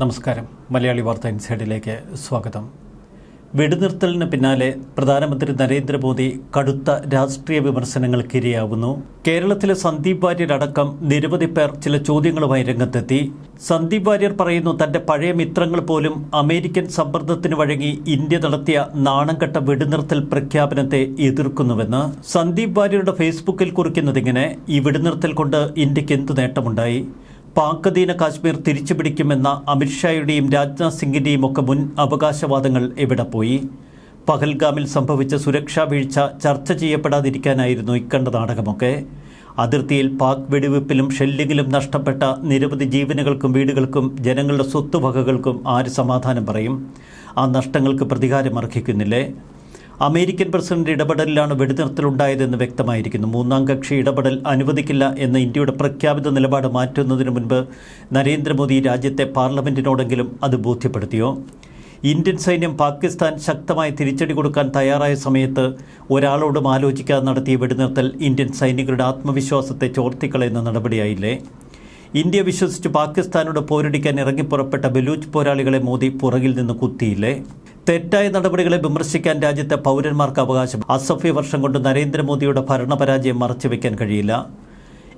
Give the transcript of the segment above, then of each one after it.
നമസ്കാരം. മലയാളി വാർത്ത ഇൻസൈഡിലേക്ക് സ്വാഗതം. വെടിനിർത്തലിന് പിന്നാലെ പ്രധാനമന്ത്രി നരേന്ദ്രമോദി കടുത്ത രാഷ്ട്രീയ വിമർശനങ്ങൾക്ക് ഇരയാവുന്നു കേരളത്തിലെ സന്ദീപ് വാര്യരടക്കം നിരവധി പേർ ചില ചോദ്യങ്ങളുമായി രംഗത്തെത്തി. സന്ദീപ് വാര്യർ പറയുന്നു തന്റെ പഴയ മിത്രങ്ങൾ പോലും അമേരിക്കൻ സമ്മർദ്ദത്തിന് വഴങ്ങി ഇന്ത്യ നടത്തിയ നാണംകെട്ട വെടിനിർത്തൽ പ്രഖ്യാപനത്തെ എതിർക്കുന്നുവെന്ന് സന്ദീപ് വാര്യരുടെ ഫേസ്ബുക്കിൽ കുറിക്കുന്നതിങ്ങനെ ഈ വെടിനിർത്തൽ കൊണ്ട് ഇന്ത്യയ്ക്ക് എന്തു നേട്ടമുണ്ടായി? പാക് കാശ്മീർ കാശ്മീർ തിരിച്ചുപിടിക്കുമെന്ന അമിത്ഷായുടെയും രാജ്നാഥ് സിംഗിന്റെയും ഒക്കെ മുൻ അവകാശവാദങ്ങൾ എവിടെ പോയി? പഹൽഗാമിൽ സംഭവിച്ച സുരക്ഷാ വീഴ്ച ചർച്ച ചെയ്യപ്പെടാതിരിക്കാനായിരുന്നു ഇക്കണ്ട നാടകമൊക്കെ. അതിർത്തിയിൽ പാക് വെടിവെപ്പിലും ഷെല്ലിങ്ങിലും നഷ്ടപ്പെട്ട നിരവധി ജീവനുകൾക്കും വീടുകൾക്കും ജനങ്ങളുടെ സ്വത്തുവകകൾക്കും ആര് സമാധാനം പറയും? ആ നഷ്ടങ്ങൾക്ക് പ്രതികാരം അർഹിക്കുന്നില്ലേ അമേരിക്കൻ പ്രസിഡന്റ് ഇടപെടലിലാണ് വെടിനിർത്തലുണ്ടായതെന്ന് വ്യക്തമായിരിക്കുന്നു. മൂന്നാം കക്ഷി ഇടപെടൽ അനുവദിക്കില്ല എന്ന ഇന്ത്യയുടെ പ്രഖ്യാപിത നിലപാട് മാറ്റുന്നതിന് മുൻപ് നരേന്ദ്രമോദി രാജ്യത്തെ പാർലമെന്റിനോടെങ്കിലും അത് ബോധ്യപ്പെടുത്തിയോ? ഇന്ത്യൻ സൈന്യം പാകിസ്ഥാൻ ശക്തമായി തിരിച്ചടി കൊടുക്കാൻ തയ്യാറായ സമയത്ത് ഒരാളോടും ആലോചിക്കാതെ നടത്തിയ വെടിനിർത്തൽ ഇന്ത്യൻ സൈനികരുടെ ആത്മവിശ്വാസത്തെ ചോർത്തിക്കളയുന്ന നടപടിയായില്ലേ? ഇന്ത്യ വിശ്വസിച്ച് പാകിസ്ഥാനോട് പോരടിക്കാൻ ഇറങ്ങിപ്പുറപ്പെട്ട ബലൂച്ച് പോരാളികളെ മോദി പുറകിൽ നിന്ന് കുത്തിയില്ലേ? തെറ്റായ നടപടികളെ വിമർശിക്കാൻ രാജ്യത്തെ പൗരന്മാർക്ക് അവകാശം. അസഫ്യ വർഷം കൊണ്ട് നരേന്ദ്രമോദിയുടെ ഭരണപരാജയം മറച്ചുവെക്കാൻ കഴിയില്ല.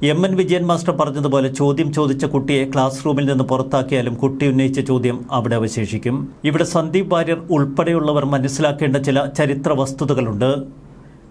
എം എൻ വിജയൻ മാസ്റ്റർ പറഞ്ഞതുപോലെ ചോദ്യം ചോദിച്ച കുട്ടിയെ ക്ലാസ് റൂമിൽ നിന്ന് പുറത്താക്കിയാലും കുട്ടി ഉന്നയിച്ച ചോദ്യം അവിടെ അവശേഷിക്കും. ഇവിടെ സന്ദീപ് വാര്യർ ഉൾപ്പെടെയുള്ളവർ മനസ്സിലാക്കേണ്ട ചില ചരിത്ര വസ്തുതകളുണ്ട്.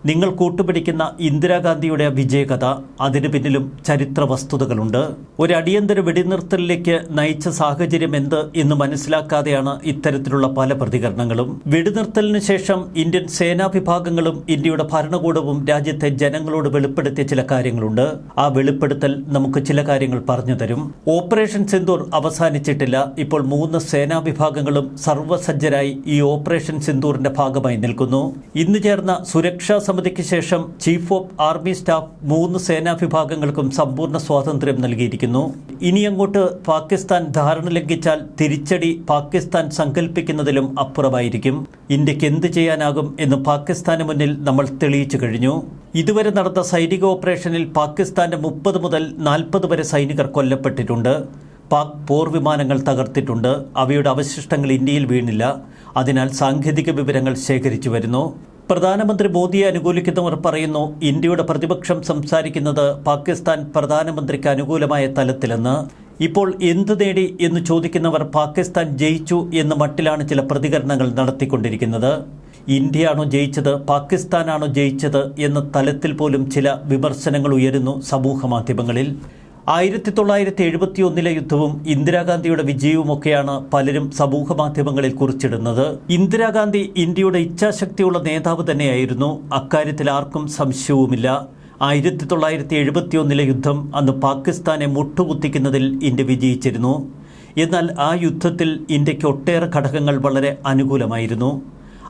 നിങ്ങൾ കൂട്ടുപിടിക്കുന്ന ഇന്ദിരാഗാന്ധിയുടെ വിജയകഥ അതിനു പിന്നിലും ചരിത്ര വസ്തുതകളുണ്ട് ഒരു അടിയന്തര വെടിനിർത്തലിലേക്ക് നയിച്ച സാഹചര്യം എന്ത് എന്ന് മനസ്സിലാക്കാതെയാണ് ഇത്തരത്തിലുള്ള പല പ്രതികരണങ്ങളും. വെടിനിർത്തലിന് ശേഷം ഇന്ത്യൻ സേനാ വിഭാഗങ്ങളും ഇന്ത്യയുടെ ഭരണകൂടവും രാജ്യത്തെ ജനങ്ങളോട് വെളിപ്പെടുത്തിയ ചില കാര്യങ്ങളുണ്ട്. ആ വെളിപ്പെടുത്തൽ നമുക്ക് ചില കാര്യങ്ങൾ പറഞ്ഞു തരും. ഓപ്പറേഷൻ സിന്ദൂർ അവസാനിച്ചിട്ടില്ല. ഇപ്പോൾ മൂന്ന് സേനാ വിഭാഗങ്ങളും സർവസജ്ജരായി ഈ ഓപ്പറേഷൻ സിന്ദൂറിന്റെ ഭാഗമായി നിൽക്കുന്നു. ഇന്ന് ചേർന്ന സുരക്ഷാ സമിതിക്ക് ശേഷം ചീഫ് ഓഫ് ആർമി സ്റ്റാഫ് മൂന്ന് സേനാ വിഭാഗങ്ങൾക്കും സമ്പൂർണ സ്വാതന്ത്ര്യം നൽകിയിരിക്കുന്നു. ഇനി അങ്ങോട്ട് പാകിസ്ഥാൻ ധാരണ ലംഘിച്ചാൽ തിരിച്ചടി പാകിസ്ഥാൻ സങ്കല്പിക്കുന്നതിലും അപ്പുറമായിരിക്കും. ഇന്ത്യയ്ക്ക് എന്ത് ചെയ്യാനാകും എന്ന് പാകിസ്ഥാന് മുന്നിൽ നമ്മൾ തെളിയിച്ചു കഴിഞ്ഞു. ഇതുവരെ നടന്ന സൈനിക ഓപ്പറേഷനിൽ പാകിസ്ഥാന്റെ മുപ്പത് മുതൽ നാൽപ്പത് വരെ സൈനികർ കൊല്ലപ്പെട്ടിട്ടുണ്ട്. പാക് പോർ വിമാനങ്ങൾ തകർത്തിട്ടുണ്ട്. അവയുടെ അവശിഷ്ടങ്ങൾ ഇന്ത്യയിൽ വീണില്ല. അതിനാൽ സാങ്കേതിക വിവരങ്ങൾ ശേഖരിച്ചു വരുന്നു. പ്രധാനമന്ത്രി മോദിയെ അനുകൂലിക്കുന്നവർ പറയുന്നു ഇന്ത്യയുടെ പ്രതിപക്ഷം സംസാരിക്കുന്നത് പാകിസ്ഥാൻ പ്രധാനമന്ത്രിക്ക് അനുകൂലമായ തലത്തിലെന്ന്. ഇപ്പോൾ എന്ത് നേടി എന്ന് ചോദിക്കുന്നവർ പാകിസ്ഥാൻ ജയിച്ചു എന്ന മട്ടിലാണ് ചില പ്രതികരണങ്ങൾ നടത്തിക്കൊണ്ടിരിക്കുന്നത്. ഇന്ത്യയാണോ ജയിച്ചത് പാകിസ്ഥാനാണോ ജയിച്ചത് എന്ന തലത്തിൽ പോലും ചില വിമർശനങ്ങൾ ഉയരുന്നു സമൂഹ മാധ്യമങ്ങളിൽ ആയിരത്തി തൊള്ളായിരത്തി എഴുപത്തിയൊന്നിലെ യുദ്ധവും ഇന്ദിരാഗാന്ധിയുടെ വിജയവുമൊക്കെയാണ് പലരും സമൂഹ മാധ്യമങ്ങളിൽ കുറിച്ചിടുന്നത്. ഇന്ദിരാഗാന്ധി ഇന്ത്യയുടെ ഇച്ഛാശക്തിയുള്ള നേതാവ് തന്നെയായിരുന്നു. അക്കാര്യത്തിൽ ആർക്കും സംശയവുമില്ല. ആയിരത്തി തൊള്ളായിരത്തി എഴുപത്തിയൊന്നിലെ യുദ്ധം അന്ന് പാകിസ്ഥാനെ മുട്ടുകുത്തിക്കുന്നതിൽ ഇന്ത്യ വിജയിച്ചിരുന്നു. എന്നാൽ ആ യുദ്ധത്തിൽ ഇന്ത്യയ്ക്ക് ഒട്ടേറെ ഘടകങ്ങൾ വളരെ അനുകൂലമായിരുന്നു.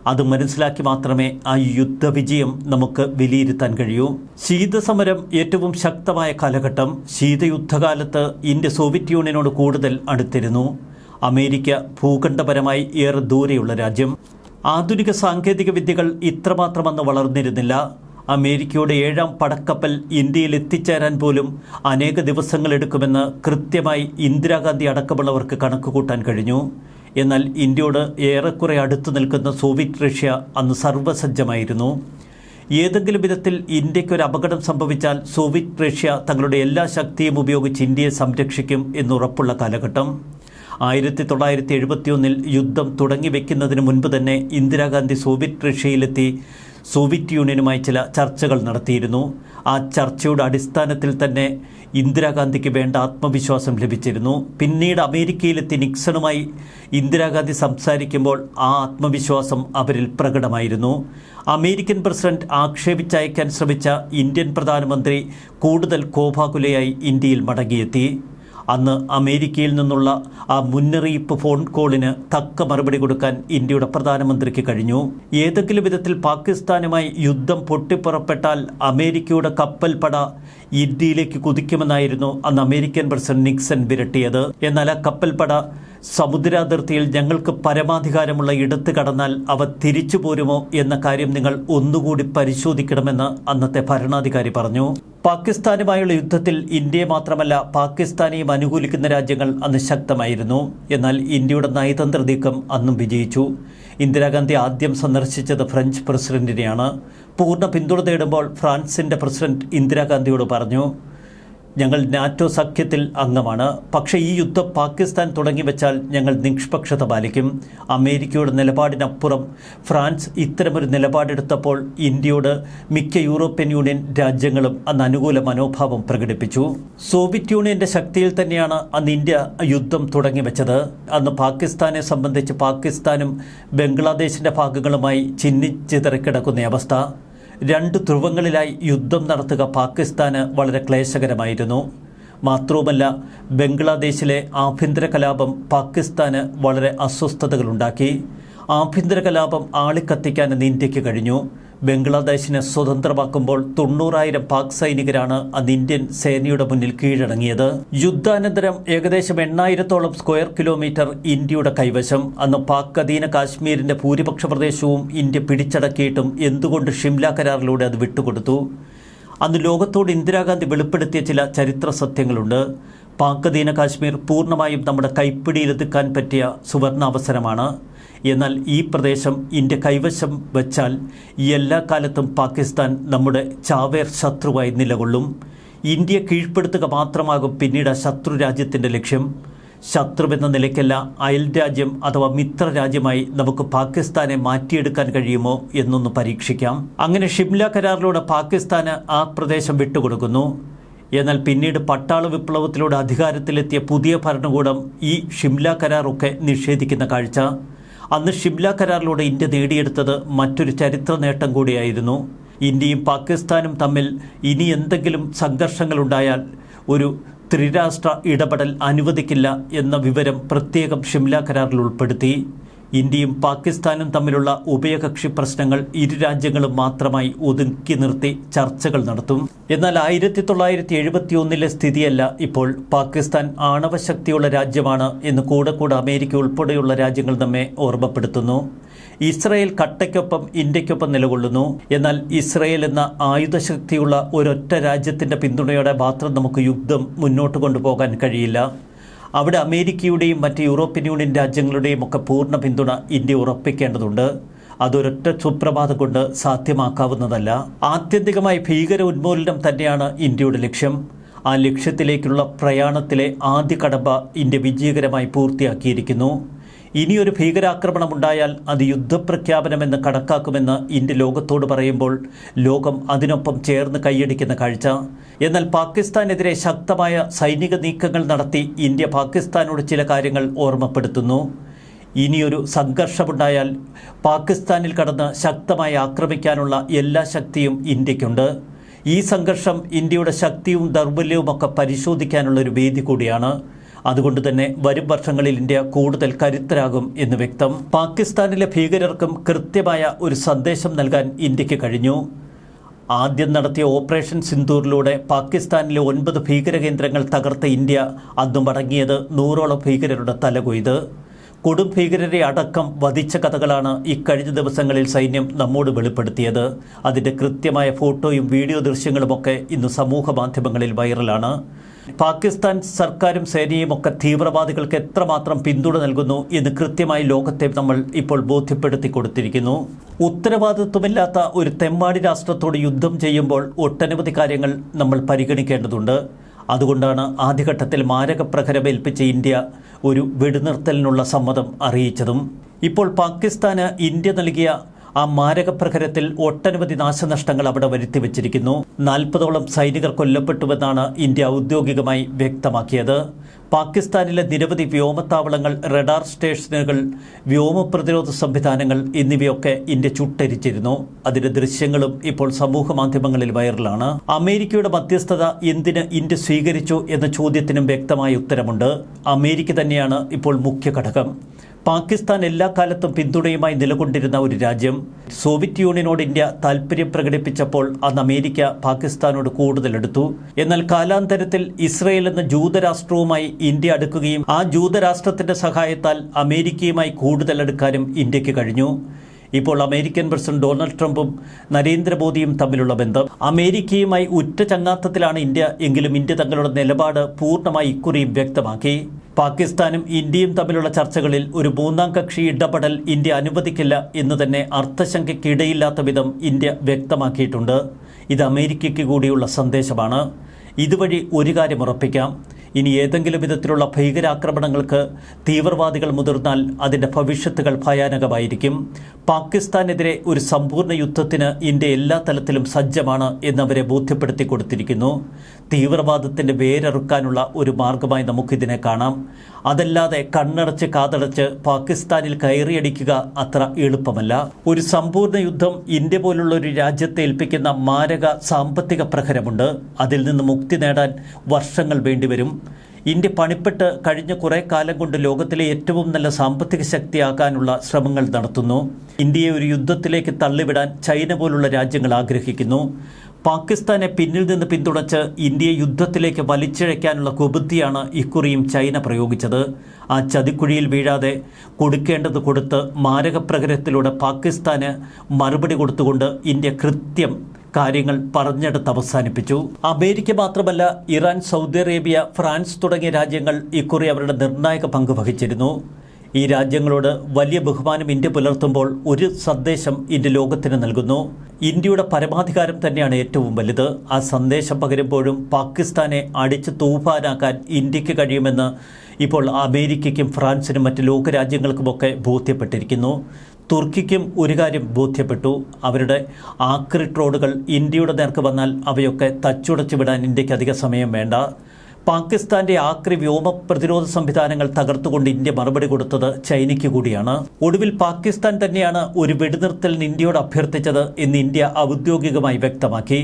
അത് മനസ്സിലാക്കി മാത്രമേ ആ യുദ്ധവിജയം നമുക്ക് വിലയിരുത്താൻ കഴിയൂ. ശീതസമരം ഏറ്റവും ശക്തമായ കാലഘട്ടം ശീതയുദ്ധകാലത്ത് ഇന്ത്യ സോവിയറ്റ് യൂണിയനോട് കൂടുതൽ അടുത്തിരുന്നു. അമേരിക്ക ഭൂഖണ്ഡപരമായി ഏറെ ദൂരെയുള്ള രാജ്യം. ആധുനിക സാങ്കേതിക വിദ്യകൾ ഇത്രമാത്രമെന്ന് വളർന്നിരുന്നില്ല. അമേരിക്കയുടെ ഏഴാം പടക്കപ്പൽ ഇന്ത്യയിൽ എത്തിച്ചേരാൻ പോലും അനേക ദിവസങ്ങളെടുക്കുമെന്ന് കൃത്യമായി ഇന്ദിരാഗാന്ധി അടക്കമുള്ളവർക്ക് കണക്കുകൂട്ടാൻ കഴിഞ്ഞു. എന്നാൽ ഇന്ത്യയോട് ഏറെക്കുറെ അടുത്തു നിൽക്കുന്ന സോവിയറ്റ് റഷ്യ അന്ന് സർവസജ്ജമായിരുന്നു. ഏതെങ്കിലും വിധത്തിൽ ഇന്ത്യയ്ക്ക് ഒരു അപകടം സംഭവിച്ചാൽ സോവിയറ്റ് റഷ്യ തങ്ങളുടെ എല്ലാ ശക്തിയും ഉപയോഗിച്ച് ഇന്ത്യയെ സംരക്ഷിക്കും എന്നുറപ്പുള്ള കാലഘട്ടം. ആയിരത്തി തൊള്ളായിരത്തി എഴുപത്തിയൊന്നിൽ യുദ്ധം തുടങ്ങി വയ്ക്കുന്നതിന് മുൻപ് തന്നെ ഇന്ദിരാഗാന്ധി സോവിയറ്റ് റഷ്യയിലെത്തി സോവിയറ്റ് യൂണിയനുമായി ചില ചർച്ചകൾ നടത്തിയിരുന്നു. ആ ചർച്ചയുടെ അടിസ്ഥാനത്തിൽ തന്നെ ഇന്ദിരാഗാന്ധിക്ക് വേണ്ട ആത്മവിശ്വാസം ലഭിച്ചിരുന്നു. പിന്നീട് അമേരിക്കയിലെത്തി നിക്സണുമായി ഇന്ദിരാഗാന്ധി സംസാരിക്കുമ്പോൾ ആ ആത്മവിശ്വാസം അവരിൽ പ്രകടമായിരുന്നു. അമേരിക്കൻ പ്രസിഡന്റ് ആക്ഷേപിച്ചയക്കാൻ ശ്രമിച്ച ഇന്ത്യൻ പ്രധാനമന്ത്രി കൂടുതൽ കോപാകുലയായി ഇന്ത്യയിൽ മടങ്ങിയെത്തി. അന്ന് അമേരിക്കയിൽ നിന്നുള്ള ആ മുന്നറിയിപ്പ് ഫോൺ കോളിന് തക്ക മറുപടി കൊടുക്കാൻ ഇന്ത്യയുടെ പ്രധാനമന്ത്രിക്ക് കഴിഞ്ഞു. ഏതെങ്കിലും വിധത്തിൽ പാകിസ്ഥാനുമായി യുദ്ധം പൊട്ടിപ്പുറപ്പെട്ടാൽ അമേരിക്കയുടെ കപ്പൽ പട ഇന്ത്യയിലേക്ക് കുതിക്കുമെന്നായിരുന്നു അന്ന് അമേരിക്കൻ പ്രസിഡന്റ് നിക്സൺ വിരട്ടിയത്. എന്നാൽ ആ കപ്പൽ പട സമുദ്രാതിർത്തിയിൽ ഞങ്ങൾക്ക് പരമാധികാരമുള്ള ഇടത്ത് കടന്നാൽ അവ തിരിച്ചു പോരുമോ എന്ന കാര്യം നിങ്ങൾ ഒന്നുകൂടി പരിശോധിക്കണമെന്ന് അന്നത്തെ ഭരണാധികാരി പറഞ്ഞു. പാകിസ്ഥാനുമായുള്ള യുദ്ധത്തിൽ ഇന്ത്യയെ മാത്രമല്ല പാകിസ്ഥാനെയും അനുകൂലിക്കുന്ന രാജ്യങ്ങൾ അന്ന് ശക്തമായിരുന്നു. എന്നാൽ ഇന്ത്യയുടെ നയതന്ത്ര നീക്കം അന്നും വിജയിച്ചു. ഇന്ദിരാഗാന്ധി ആദ്യം സന്ദർശിച്ചത് ഫ്രഞ്ച് പ്രസിഡന്റിനെയാണ്. പൂർണ പിന്തുണ തേടുമ്പോൾ ഫ്രാൻസിന്റെ പ്രസിഡന്റ് ഇന്ദിരാഗാന്ധിയോട് പറഞ്ഞു ഞങ്ങൾ നാറ്റോ സഖ്യത്തിൽ അംഗമാണ്. പക്ഷേ ഈ യുദ്ധം പാകിസ്ഥാൻ തുടങ്ങി വെച്ചാൽ ഞങ്ങൾ നിഷ്പക്ഷത പാലിക്കും. അമേരിക്കയുടെ നിലപാടിനപ്പുറം ഫ്രാൻസ് ഇത്തരമൊരു നിലപാടെടുത്തപ്പോൾ ഇന്ത്യയോട് മിക്ക യൂറോപ്യൻ യൂണിയൻ രാജ്യങ്ങളും അന്ന് അനുകൂല മനോഭാവം പ്രകടിപ്പിച്ചു. സോവിയറ്റ് യൂണിയന്റെ ശക്തിയിൽ തന്നെയാണ് അന്ന് ഇന്ത്യ യുദ്ധം തുടങ്ങി വെച്ചത്. അന്ന് പാകിസ്ഥാനെ സംബന്ധിച്ച് പാകിസ്ഥാനും ബംഗ്ലാദേശിന്റെ ഭാഗങ്ങളുമായി ചിന്നിച്ചിതറിക്കിടക്കുന്ന അവസ്ഥ. രണ്ട് ധ്രുവങ്ങളിലായി യുദ്ധം നടത്തുക പാകിസ്ഥാന് വളരെ ക്ലേശകരമായിരുന്നു. മാത്രവുമല്ല ബംഗ്ലാദേശിലെ ആഭ്യന്തര കലാപം പാകിസ്ഥാന് വളരെ അസ്വസ്ഥതകളുണ്ടാക്കി. ആഭ്യന്തര കലാപം ആളിക്കത്തിക്കാൻ ഇന്ത്യയ്ക്ക് കഴിഞ്ഞു. ബംഗ്ലാദേശിനെ സ്വതന്ത്രമാക്കുമ്പോൾ തൊണ്ണൂറായിരം പാക് സൈനികരാണ് അന്ന് ഇന്ത്യൻ സേനയുടെ മുന്നിൽ കീഴടങ്ങിയത്. യുദ്ധാനന്തരം ഏകദേശം എണ്ണായിരത്തോളം സ്ക്വയർ കിലോമീറ്റർ ഇന്ത്യയുടെ കൈവശം. അന്ന് പാക് അധീന കാശ്മീരിന്റെ ഭൂരിപക്ഷ പ്രദേശവും ഇന്ത്യ പിടിച്ചടക്കിയിട്ടും എന്തുകൊണ്ട് ഷിംല കരാറിലൂടെ അത് വിട്ടുകൊടുത്തു? അന്ന് ലോകത്തോട് ഇന്ദിരാഗാന്ധി വെളിപ്പെടുത്തിയ ചില ചരിത്ര സത്യങ്ങളുണ്ട്. പാക് അധീന കാശ്മീർ പൂർണമായും നമ്മുടെ കൈപ്പിടിയിലെത്തിക്കാൻ പറ്റിയ സുവർണ അവസരമാണ് എന്നാൽ ഈ പ്രദേശം ഇന്ത്യ കൈവശം വച്ചാൽ എല്ലാ കാലത്തും പാകിസ്ഥാൻ നമ്മുടെ ചാവേർ ശത്രുവായി നിലകൊള്ളും. ഇന്ത്യ കീഴ്പ്പെടുത്തുക മാത്രമാകും പിന്നീട് ശത്രു രാജ്യത്തിന്റെ ലക്ഷ്യം. ശത്രുവെന്ന നിലയ്ക്കല്ല അയൽ രാജ്യം അഥവാ മിത്ര രാജ്യമായി നമുക്ക് പാകിസ്ഥാനെ മാറ്റിയെടുക്കാൻ കഴിയുമോ എന്നൊന്ന് പരീക്ഷിക്കാം. അങ്ങനെ ഷിംല കരാറിലൂടെ പാകിസ്ഥാന് ആ പ്രദേശം വിട്ടുകൊടുക്കുന്നു. എന്നാൽ പിന്നീട് പട്ടാള വിപ്ലവത്തിലൂടെ അധികാരത്തിലെത്തിയ പുതിയ ഭരണകൂടം ഈ ഷിംല കരാറൊക്കെ നിഷേധിക്കുന്ന കാഴ്ച. അന്ന് ഷിംല കരാറിലൂടെ ഇന്ത്യ നേടിയെടുത്തത് മറ്റൊരു ചരിത്ര നേട്ടം കൂടിയായിരുന്നു. ഇന്ത്യയും പാകിസ്ഥാനും തമ്മിൽ ഇനി എന്തെങ്കിലും സംഘർഷങ്ങളുണ്ടായാൽ ഒരു ത്രിരാഷ്ട്ര ഇടപെടൽ അനുവദിക്കില്ല എന്ന വിവരം പ്രത്യേകം ഷിംല കരാറിൽ ഉൾപ്പെടുത്തി. ഇന്ത്യയും പാകിസ്ഥാനും തമ്മിലുള്ള ഉഭയകക്ഷി പ്രശ്നങ്ങൾ ഇരു രാജ്യങ്ങളും മാത്രമായി ഒതുക്കി നിർത്തി ചർച്ചകൾ നടത്തും. എന്നാൽ ആയിരത്തി തൊള്ളായിരത്തി എഴുപത്തിയൊന്നിലെ സ്ഥിതിയല്ല ഇപ്പോൾ. പാകിസ്ഥാൻ ആണവശക്തിയുള്ള രാജ്യമാണ് എന്ന് കൂടെ കൂടെ അമേരിക്ക ഉൾപ്പെടെയുള്ള രാജ്യങ്ങൾ നമ്മെ ഓർമ്മപ്പെടുത്തുന്നു. ഇസ്രയേൽ കട്ടയ്ക്കൊപ്പം ഇന്ത്യക്കൊപ്പം നിലകൊള്ളുന്നു. എന്നാൽ ഇസ്രയേൽ എന്ന ആയുധശക്തിയുള്ള ഒരൊറ്റ രാജ്യത്തിന്റെ പിന്തുണയോടെ മാത്രം നമുക്ക് യുദ്ധം മുന്നോട്ട് കൊണ്ടുപോകാൻ കഴിയില്ല. അവിടെ അമേരിക്കയുടെയും മറ്റ് യൂറോപ്യൻ യൂണിയൻ രാജ്യങ്ങളുടെയും ഒക്കെ പൂർണ പിന്തുണ ഇന്ത്യ ഉറപ്പിക്കേണ്ടതുണ്ട്. അതൊരൊറ്റ സുപ്രഭാതം കൊണ്ട് സാധ്യമാക്കാവുന്നതല്ല. ആത്യന്തികമായി ഭീകര ഉന്മൂലനം തന്നെയാണ് ഇന്ത്യയുടെ ലക്ഷ്യം. ആ ലക്ഷ്യത്തിലേക്കുള്ള പ്രയാണത്തിലെ ആദ്യ കടമ്പ ഇന്ത്യ വിജയകരമായി പൂർത്തിയാക്കിയിരിക്കുന്നു. ഇനിയൊരു ഭീകരാക്രമണമുണ്ടായാൽ അത് യുദ്ധപ്രഖ്യാപനമെന്ന് കണക്കാക്കുമെന്ന് ഇന്ത്യ ലോകത്തോട് പറയുമ്പോൾ ലോകം അതിനൊപ്പം ചേർന്ന് കൈയടിക്കുന്ന കാഴ്ച. എന്നാൽ പാകിസ്ഥാനെതിരെ ശക്തമായ സൈനിക നീക്കങ്ങൾ നടത്തി ഇന്ത്യ പാകിസ്ഥാനോട് ചില കാര്യങ്ങൾ ഓർമ്മപ്പെടുത്തുന്നു. ഇനിയൊരു സംഘർഷമുണ്ടായാൽ പാകിസ്ഥാനിൽ കടന്ന് ശക്തമായി ആക്രമിക്കാനുള്ള എല്ലാ ശക്തിയും ഇന്ത്യക്കുണ്ട്. ഈ സംഘർഷം ഇന്ത്യയുടെ ശക്തിയും ദൗർബല്യവുമൊക്കെ പരിശോധിക്കാനുള്ളൊരു വേദി കൂടിയാണ്. അതുകൊണ്ട് തന്നെ വരും വർഷങ്ങളിൽ ഇന്ത്യ കൂടുതൽ കരുത്തരാകും എന്ന് വ്യക്തം. പാകിസ്ഥാനിലെ ഭീകരർക്കും കൃത്യമായ ഒരു സന്ദേശം നൽകാൻ ഇന്ത്യയ്ക്ക് കഴിഞ്ഞു. ആദ്യം നടത്തിയ ഓപ്പറേഷൻ സിന്ദൂറിലൂടെ പാകിസ്ഥാനിലെ ഒൻപത് ഭീകര കേന്ദ്രങ്ങൾ തകർത്ത ഇന്ത്യ അന്ന് മടങ്ങിയത് നൂറോളം ഭീകരരുടെ തലകൊയ്ത്. കൊടും ഭീകരരെ അടക്കം വധിച്ച കഥകളാണ് ഇക്കഴിഞ്ഞ ദിവസങ്ങളിൽ സൈന്യം നമ്മോട് വെളിപ്പെടുത്തിയത്. അതിന്റെ കൃത്യമായ ഫോട്ടോയും വീഡിയോ ദൃശ്യങ്ങളുമൊക്കെ ഇന്ന് സമൂഹ മാധ്യമങ്ങളിൽ വൈറലാണ്. പാകിസ്ഥാൻ സർക്കാരും സേനയും ഒക്കെ തീവ്രവാദികൾക്ക് എത്രമാത്രം പിന്തുണ നൽകുന്നു എന്ന് കൃത്യമായി ലോകത്തെ നമ്മൾ ഇപ്പോൾ ബോധ്യപ്പെടുത്തി കൊടുത്തിരിക്കുന്നു. ഉത്തരവാദിത്വമില്ലാത്ത ഒരു തെമ്മാടി രാഷ്ട്രത്തോട് യുദ്ധം ചെയ്യുമ്പോൾ ഒട്ടനവധി കാര്യങ്ങൾ നമ്മൾ പരിഗണിക്കേണ്ടതുണ്ട്. അതുകൊണ്ടാണ് ആദ്യഘട്ടത്തിൽ മാരകപ്രഹരമേൽപ്പിച്ച ഇന്ത്യ ഒരു വെടിനിർത്തലിനുള്ള സമ്മതം അറിയിച്ചതും. ഇപ്പോൾ പാകിസ്ഥാന് ഇന്ത്യ നൽകിയ ആ മാരകപ്രഹരത്തിൽ ഒട്ടനവധി നാശനഷ്ടങ്ങൾ അവിടെ വരുത്തി വച്ചിരിക്കുന്നു നാൽപ്പതോളം സൈനികർ കൊല്ലപ്പെട്ടുവെന്നാണ് ഇന്ത്യ ഔദ്യോഗികമായി വ്യക്തമാക്കിയത്. പാകിസ്ഥാനിലെ നിരവധി വ്യോമത്താവളങ്ങൾ റഡാർ സ്റ്റേഷനുകൾ വ്യോമ പ്രതിരോധ സംവിധാനങ്ങൾ എന്നിവയൊക്കെ ഇന്ത്യ ചുട്ടരിച്ചിരുന്നു. അതിന്റെ ദൃശ്യങ്ങളും ഇപ്പോൾ സമൂഹ മാധ്യമങ്ങളിൽ വൈറലാണ്. അമേരിക്കയുടെ മധ്യസ്ഥത എന്തിന് ഇന്ത്യ സ്വീകരിച്ചു എന്ന ചോദ്യത്തിനും വ്യക്തമായ ഉത്തരമുണ്ട്. അമേരിക്ക തന്നെയാണ് ഇപ്പോൾ മുഖ്യ ഘടകം പാകിസ്ഥാൻ എല്ലാ കാലത്തും പിന്തുണയുമായി നിലകൊണ്ടിരുന്ന ഒരു രാജ്യം. സോവിയറ്റ് യൂണിയനോട് ഇന്ത്യ താൽപ്പര്യം പ്രകടിപ്പിച്ചപ്പോൾ അന്ന് അമേരിക്ക പാകിസ്ഥാനോട് കൂടുതൽ എടുത്തു. എന്നാൽ കാലാന്തരത്തിൽ ഇസ്രയേൽ എന്ന ജൂതരാഷ്ട്രവുമായി ഇന്ത്യ അടുക്കുകയും ആ ജൂതരാഷ്ട്രത്തിന്റെ സഹായത്താൽ അമേരിക്കയുമായി കൂടുതൽ എടുക്കാനും ഇന്ത്യയ്ക്ക് കഴിഞ്ഞു. ഇപ്പോൾ അമേരിക്കൻ പ്രസിഡന്റ് ഡൊണാൾഡ് ട്രംപും നരേന്ദ്രമോദിയും തമ്മിലുള്ള ബന്ധം. അമേരിക്കയുമായി ഉറ്റ ചങ്ങാത്തത്തിലാണ് ഇന്ത്യ. എങ്കിലും ഇന്ത്യ തങ്ങളുടെ നിലപാട് പൂർണമായി ഇക്കുറിയും വ്യക്തമാക്കി. പാകിസ്ഥാനും ഇന്ത്യയും തമ്മിലുള്ള ചർച്ചകളിൽ ഒരു മൂന്നാം കക്ഷി ഇടപെടൽ ഇന്ത്യ അനുവദിക്കില്ല എന്ന് തന്നെ അർത്ഥശങ്കയ്ക്കിടയില്ലാത്ത വിധം ഇന്ത്യ വ്യക്തമാക്കിയിട്ടുണ്ട്. ഇത് അമേരിക്കയ്ക്ക് കൂടിയുള്ള സന്ദേശമാണ്. ഇതുവഴി ഒരു കാര്യം ഉറപ്പിക്കാം. ഇനി ഏതെങ്കിലും വിധത്തിലുള്ള ഭീകരാക്രമണങ്ങൾക്ക് തീവ്രവാദികൾ മുതിർന്നാൽ അതിന്റെ ഭവിഷ്യത്തുകൾ ഭയാനകമായിരിക്കും. പാകിസ്ഥാനെതിരെ ഒരു സമ്പൂർണ യുദ്ധത്തിന് ഇന്ത്യ എല്ലാ തലത്തിലും സജ്ജമാണ് എന്നവരെ ബോധ്യപ്പെടുത്തി കൊടുത്തിരിക്കുന്നു. തീവ്രവാദത്തിന്റെ വേരറുക്കാനുള്ള ഒരു മാർഗമായി നമുക്കിതിനെ കാണാം. അതല്ലാതെ കണ്ണടച്ച് കാതടച്ച് പാകിസ്ഥാനിൽ കയറിയടിക്കുക അത്ര എളുപ്പമല്ല. ഒരു സമ്പൂർണ യുദ്ധം ഇന്ത്യ പോലുള്ള ഒരു രാജ്യത്തെ ഏൽപ്പിക്കുന്ന മാരക സാമ്പത്തിക പ്രഹരമുണ്ട്. അതിൽ നിന്ന് മുക്തി നേടാൻ വർഷങ്ങൾ വേണ്ടിവരും. ഇന്ത്യ പണിപ്പെട്ട് കഴിഞ്ഞ കുറേ കാലം കൊണ്ട് ലോകത്തിലെ ഏറ്റവും നല്ല സാമ്പത്തിക ശക്തിയാക്കാനുള്ള ശ്രമങ്ങൾ നടത്തുന്നു. ഇന്ത്യയെ ഒരു യുദ്ധത്തിലേക്ക് തള്ളിവിടാൻ ചൈന പോലുള്ള രാജ്യങ്ങൾ ആഗ്രഹിക്കുന്നു. പാകിസ്ഥാനെ പിന്നിൽ നിന്ന് പിന്തുണച്ച് ഇന്ത്യയെ യുദ്ധത്തിലേക്ക് വലിച്ചിഴയ്ക്കാനുള്ള കുബുദ്ധിയാണ് ഇക്കുറിയും ചൈന പ്രയോഗിച്ചത്. ആ ചതിക്കുഴിയിൽ വീഴാതെ കൊടുക്കേണ്ടത് കൊടുത്ത് മാരകപ്രകരത്തിലൂടെ പാകിസ്ഥാന് മറുപടി കൊടുത്തുകൊണ്ട് ഇന്ത്യ കൃത്യം കാര്യങ്ങൾ പറഞ്ഞെടുത്ത് അവസാനിപ്പിച്ചു. അമേരിക്ക മാത്രമല്ല ഇറാൻ സൗദി അറേബ്യ ഫ്രാൻസ് തുടങ്ങിയ രാജ്യങ്ങൾ ഇക്കുറി അവരുടെ നിർണായക പങ്ക് വഹിച്ചിരുന്നു. ഈ രാജ്യങ്ങളോട് വലിയ ബഹുമാനം ഇന്ത്യ പുലർത്തുമ്പോൾ ഒരു സന്ദേശം ഇന്ത്യ ലോകത്തിന് നൽകുന്നു. ഇന്ത്യയുടെ പരമാധികാരം തന്നെയാണ് ഏറ്റവും വലുത്. ആ സന്ദേശം പകരുമ്പോഴും പാകിസ്ഥാനെ അടിച്ച് തൂഫാനാക്കാൻ ഇന്ത്യയ്ക്ക് കഴിയുമെന്ന് ഇപ്പോൾ അമേരിക്കയ്ക്കും ഫ്രാൻസിനും മറ്റ് ലോകരാജ്യങ്ങൾക്കുമൊക്കെ ബോധ്യപ്പെട്ടിരിക്കുന്നു. തുർക്കിക്കും ഒരു കാര്യം ബോധ്യപ്പെട്ടു. അവരുടെ ആക്രിട്ട് റോഡുകൾ ഇന്ത്യയുടെ നേർക്ക് വന്നാൽ അവയൊക്കെ തച്ചുടച്ചു വിടാൻ ഇന്ത്യയ്ക്ക് അധിക സമയം വേണ്ട. പാകിസ്ഥാന്റെ ആക്രി വ്യോമ പ്രതിരോധ സംവിധാനങ്ങൾ തകർത്തുകൊണ്ട് ഇന്ത്യ മറുപടി കൊടുത്തത് ചൈനയ്ക്ക് കൂടിയാണ്. ഒടുവിൽ പാകിസ്ഥാൻ തന്നെയാണ് ഒരു വെടിനിർത്തലിന് ഇന്ത്യയോട് അഭ്യർത്ഥിച്ചത് എന്ന് ഇന്ത്യ ഔദ്യോഗികമായി വ്യക്തമാക്കി.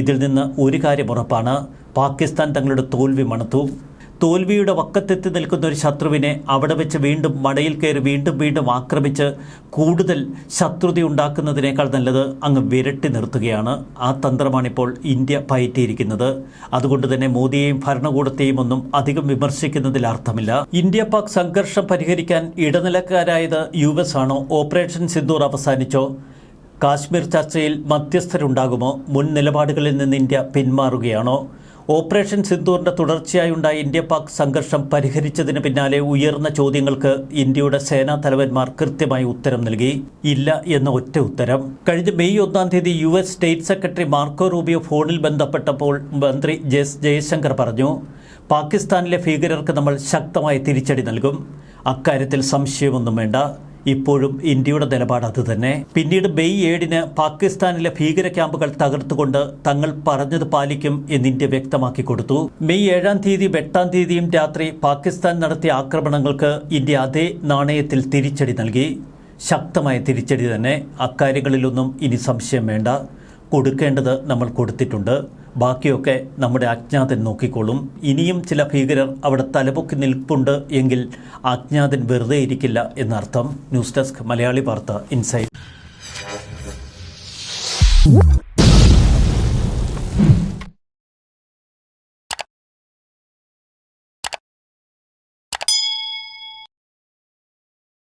ഇതിൽ നിന്ന് ഒരു കാര്യം ഉറപ്പാണ്. പാകിസ്ഥാൻ തങ്ങളുടെ തോൽവി മണത്തു. തോൽവിയുടെ വക്കത്തെത്തി നിൽക്കുന്ന ഒരു ശത്രുവിനെ അവിടെ വെച്ച് വീണ്ടും മടയിൽ കയറി വീണ്ടും വീണ്ടും ആക്രമിച്ച് കൂടുതൽ ശത്രുത ഉണ്ടാക്കുന്നതിനേക്കാൾ നല്ലത് അങ്ങ് വിരട്ടി നിർത്തുകയാണ്. ആ തന്ത്രമാണിപ്പോൾ ഇന്ത്യ പയറ്റിയിരിക്കുന്നത്. അതുകൊണ്ട് തന്നെ മോദിയെയും ഭരണകൂടത്തെയും ഒന്നും അധികം വിമർശിക്കുന്നതിൽ അർത്ഥമില്ല. ഇന്ത്യ പാക് സംഘർഷം പരിഹരിക്കാൻ ഇടനിലക്കാരായത് യു എസ് ആണോ? ഓപ്പറേഷൻ സിന്ദൂർ അവസാനിച്ചോ? കാശ്മീർ ചർച്ചയിൽ മധ്യസ്ഥരുണ്ടാകുമോ? മുൻ നിലപാടുകളിൽ നിന്ന് ഇന്ത്യ പിന്മാറുകയാണോ? ഓപ്പറേഷൻ സിന്ദൂറിന്റെ തുടർച്ചയായുണ്ടായ ഇന്ത്യ പാക് സംഘർഷം പരിഹരിച്ചതിന് പിന്നാലെ ഉയർന്ന ചോദ്യങ്ങൾക്ക് ഇന്ത്യയുടെ സേനാ തലവന്മാർ കൃത്യമായി ഉത്തരം നൽകി. ഇല്ല എന്ന ഒറ്റ ഉത്തരം. കഴിഞ്ഞ മെയ് ഒന്നാം തീയതി U S state secretary Marco Rubio ഫോണിൽ ബന്ധപ്പെട്ടപ്പോൾ മന്ത്രി ജസ് ജയശങ്കർ പറഞ്ഞു പാകിസ്ഥാനിലെ ഭീകരർക്ക് നമ്മൾ ശക്തമായ തിരിച്ചടി നൽകും. അക്കാര്യത്തിൽ സംശയമൊന്നും വേണ്ട. ഇപ്പോഴും ഇന്ത്യയുടെ നിലപാട് അതുതന്നെ പിന്നീട് മെയ് ഏഴിന് പാകിസ്ഥാനിലെ ഭീകര ക്യാമ്പുകൾ തകർത്തുകൊണ്ട് തങ്ങൾ പറഞ്ഞത് പാലിക്കും എന്ന് ഇന്ത്യ വ്യക്തമാക്കി കൊടുത്തു. മെയ് ഏഴാം തീയതി എട്ടാം തീയതിയും രാത്രി പാകിസ്ഥാൻ നടത്തിയ ആക്രമണങ്ങൾക്ക് ഇന്ത്യ അതേ നാണയത്തിൽ തിരിച്ചടി നൽകി. ശക്തമായ തിരിച്ചടി തന്നെ. അക്കാര്യങ്ങളിലൊന്നും ഇനി സംശയം വേണ്ട. കൊടുക്കേണ്ടത് നമ്മൾ കൊടുത്തിട്ടുണ്ട്. ബാക്കിയൊക്കെ നമ്മുടെ അജ്ഞാതൻ നോക്കിക്കൊള്ളും ഇനിയും ചില ഭീകരർ അവിടെ തലപൊക്കി നിൽപ്പുണ്ട് എങ്കിൽ അജ്ഞാതൻ വെറുതെ ഇരിക്കില്ല എന്നർത്ഥം. ന്യൂസ് ഡെസ്ക് മലയാളി വാർത്ത ഇൻസൈറ്റ്